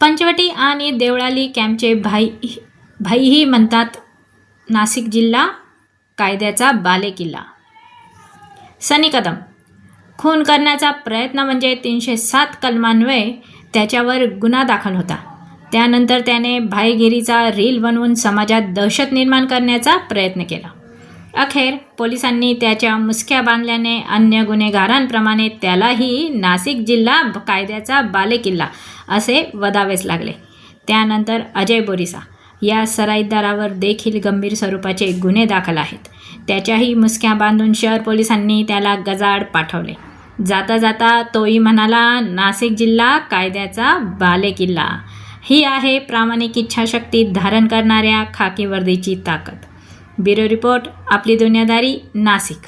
पंचवटी आणि देवळाली कॅम्पचे भाई भाईही म्हणतात नाशिक जिल्हा कायद्याचा बालेकिल्ला. सनी कदम खून करण्याचा प्रयत्न म्हणजे तीनशे सात कलमान्वये त्याच्यावर गुन्हा दाखल होता. त्यानंतर त्याने भाईगिरीचा रील बनवून समाजात दहशत निर्माण करण्याचा प्रयत्न केला. अखेर पोलिसांनी त्याच्या मुसक्या बांधल्याने अन्य गुन्हेगारांप्रमाणे त्यालाही नाशिक जिल्हा कायद्याचा बालेकिल्ला असे वदावेच लागले. त्यानंतर अजय बोरिसा या सराईदारावर देखील गंभीर स्वरूपाचे गुन्हे दाखल आहेत. त्याच्याही मुसक्या बांधून शहर पोलिसांनी त्याला गजाड पाठवले. जाता जाता तोही म्हणाला नाशिक जिल्हा कायद्याचा बालेकिल्ला. ही आहे प्रामाणिक इच्छाशक्ती धारण करणाऱ्या खाकी वर्दीची ताकद. ब्युरो रिपोर्ट आपली दुनियादारी नाशिक